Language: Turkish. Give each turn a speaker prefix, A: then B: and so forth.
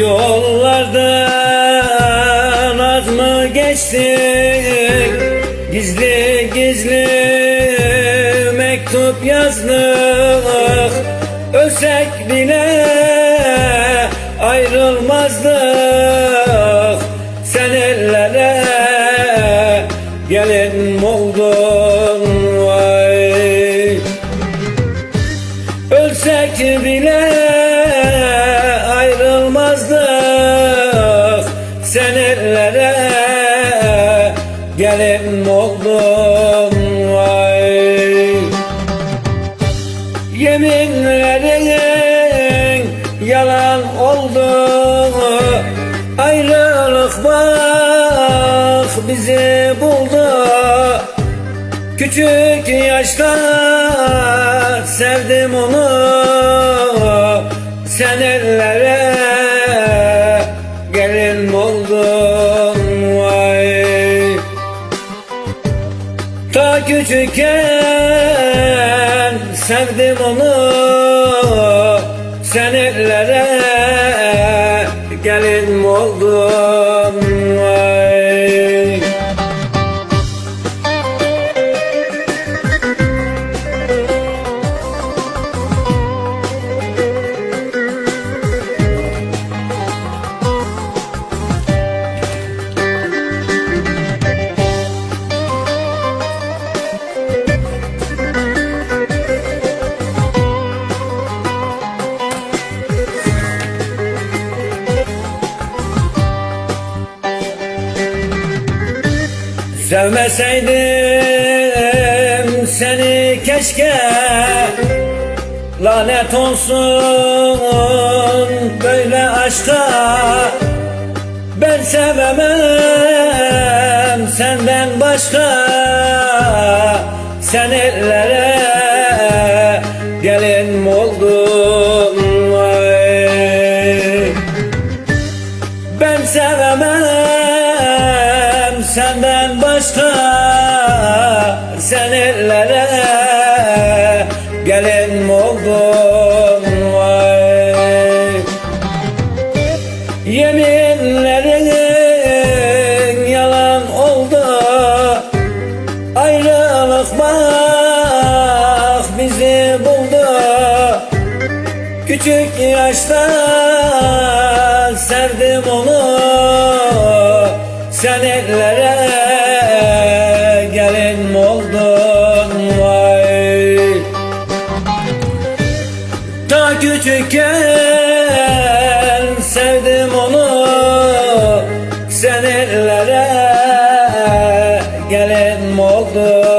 A: Yollardan az mı geçtik Gizli gizli mektup yazdık Ölsek bile ayrılmazdık ayrılmazdık Sen ellere gelin oldun vay. Yeminlerin yalan oldu Ayrılık bak bizi buldu. Küçük yaşta sevdim onu Sen ellere Ta küçükken sevdim onu. Sen ellere gelin oldun Sevmeseydim seni keşke. Lanet olsun böyle aşka. Ben sevemem senden başka. Sen ellere gelin oldun? Ben sevemem Sen ellere gelin oldun vay. Yeminlerin yalan oldu Ayrılık bak bizi buldu. Küçük yaşta sevdim onu Sen ellere küçükken sevdim onu Sen ellere. Gelin oldu.